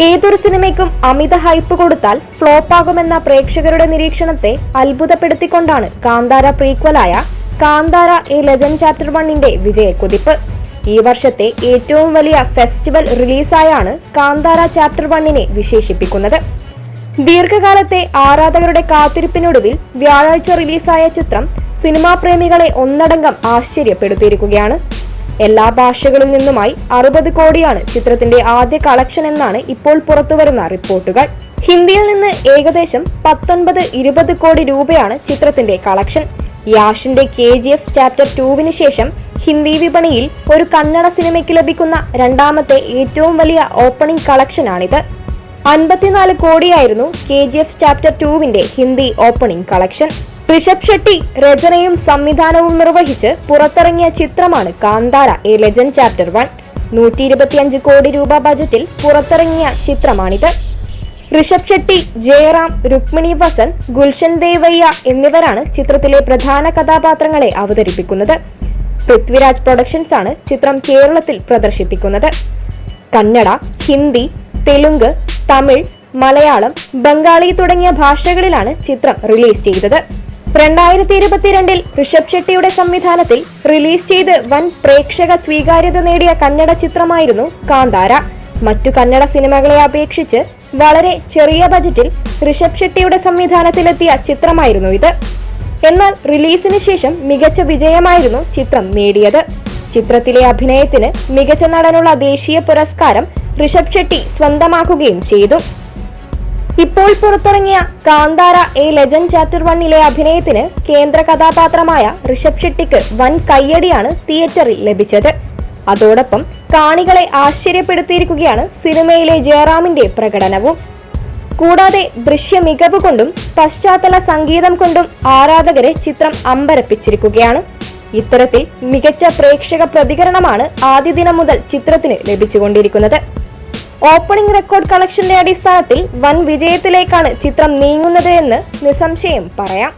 ഏതൊരു സിനിമയ്ക്കും അമിത ഹൈപ്പ് കൊടുത്താൽ ഫ്ലോപ്പാകുമെന്ന പ്രേക്ഷകരുടെ നിരീക്ഷണത്തെ അത്ഭുതപ്പെടുത്തിക്കൊണ്ടാണ് കാന്താര പ്രീക്വലായ കാന്താര എ ലെജൻഡ് ചാപ്റ്റർ വണ്ണിന്റെ വിജയക്കുതിപ്പ് ഈ വർഷത്തെ ഏറ്റവും വലിയ ഫെസ്റ്റിവൽ റിലീസായാണ് കാന്താര ചാപ്റ്റർ വണ്ണിനെ വിശേഷിപ്പിക്കുന്നത്. ദീർഘകാലത്തെ ആരാധകരുടെ കാത്തിരിപ്പിനൊടുവിൽ വ്യാഴാഴ്ച റിലീസായ ചിത്രം സിനിമാ പ്രേമികളെ ഒന്നടങ്കം ആശ്ചര്യപ്പെടുത്തിയിരിക്കുകയാണ്. എല്ലാ ഭാഷകളിൽ നിന്നുമായി അറുപത് കോടിയാണ് ചിത്രത്തിന്റെ ആദ്യ കളക്ഷൻ എന്നാണ് ഇപ്പോൾ പുറത്തുവരുന്ന റിപ്പോർട്ടുകൾ. ഹിന്ദിയിൽ നിന്ന് ഏകദേശം പത്തൊൻപത് ഇരുപത് കോടി രൂപയാണ് ചിത്രത്തിന്റെ കളക്ഷൻ. യാഷിന്റെ കെ ജി എഫ് ചാപ്റ്റർ ടൂവിന് ശേഷം ഹിന്ദി വിപണിയിൽ ഒരു കന്നഡ സിനിമയ്ക്ക് ലഭിക്കുന്ന രണ്ടാമത്തെ ഏറ്റവും വലിയ ഓപ്പണിംഗ് കളക്ഷനാണിത്. അൻപത്തിനാല് കോടിയായിരുന്നു കെ ജി എഫ് ചാപ്റ്റർ ടൂവിന്റെ ഹിന്ദി ഓപ്പണിംഗ് കളക്ഷൻ. ഋഷഭ് ഷെട്ടി രചനയും സംവിധാനവും നിർവഹിച്ച് പുറത്തിറങ്ങിയ ചിത്രമാണ് Kantara a legend chapter one. നൂറ്റി ഇരുപത്തിയഞ്ച് കോടി രൂപ ബജറ്റിൽ പുറത്തിറങ്ങിയ ചിത്രമാണിത്. ഋഷഭ് ഷെട്ടി ജയറാം രുക്മിണി വസൻ ഗുൽഷൻ ദേവയ്യ എന്നിവരാണ് ചിത്രത്തിലെ പ്രധാന കഥാപാത്രങ്ങളെ അവതരിപ്പിക്കുന്നത്. പൃഥ്വിരാജ് പ്രൊഡക്ഷൻസ് ആണ് ചിത്രം കേരളത്തിൽ പ്രദർശിപ്പിക്കുന്നത്. കന്നഡ ഹിന്ദി തെലുങ്ക് തമിഴ് മലയാളം ബംഗാളി തുടങ്ങിയ ഭാഷകളിലാണ് ചിത്രം റിലീസ് ചെയ്തത്. രണ്ടായിരത്തി ഇരുപത്തിരണ്ടിൽ ഋഷഭ് ഷെട്ടിയുടെ സംവിധാനത്തിൽ റിലീസ് ചെയ്ത് വൻ പ്രേക്ഷക സ്വീകാര്യത നേടിയ കന്നഡ ചിത്രമായിരുന്നു കാന്താര. മറ്റു കന്നഡ സിനിമകളെ അപേക്ഷിച്ച് വളരെ ചെറിയ ബജറ്റിൽ ഋഷഭ് ഷെട്ടിയുടെ സംവിധാനത്തിലെത്തിയ ചിത്രമായിരുന്നു ഇത്. എന്നാൽ റിലീസിന് ശേഷം മികച്ച വിജയമായിരുന്നു ചിത്രം നേടിയത്. ചിത്രത്തിലെ അഭിനയത്തിന് മികച്ച നടനുള്ള ദേശീയ പുരസ്കാരം ഋഷഭ് ഷെട്ടി സ്വന്തമാക്കുകയും ചെയ്തു. ഇപ്പോൾ പുറത്തിറങ്ങിയ കാന്താര എ ലെജൻഡ് ചാപ്റ്റർ വണ്ണിലെ അഭിനയത്തിന് കേന്ദ്ര കഥാപാത്രമായ ഋഷഭ് ഷെട്ടിക്ക് വൻ കയ്യടിയാണ് തിയേറ്ററിൽ ലഭിച്ചത്. അതോടൊപ്പം കാണികളെ ആശ്ചര്യപ്പെടുത്തിയിരിക്കുകയാണ് സിനിമയിലെ ജയറാമിന്റെ പ്രകടനവും. കൂടാതെ ദൃശ്യ മികവ് കൊണ്ടും പശ്ചാത്തല സംഗീതം കൊണ്ടും ആരാധകരെ ചിത്രം അമ്പരപ്പിച്ചിരിക്കുകയാണ്. ഇത്തരത്തിൽ മികച്ച പ്രേക്ഷക പ്രതികരണമാണ് ആദ്യ ദിനം മുതൽ ചിത്രത്തിന് ലഭിച്ചുകൊണ്ടിരിക്കുന്നത്. ഓപ്പണിംഗ് റെക്കോർഡ് കളക്ഷന്റെ അടിസ്ഥാനത്തിൽ വൻ വിജയത്തിലേക്കാണ് ചിത്രം നീങ്ങുന്നത് എന്ന് നിസ്സംശയം പറയാം.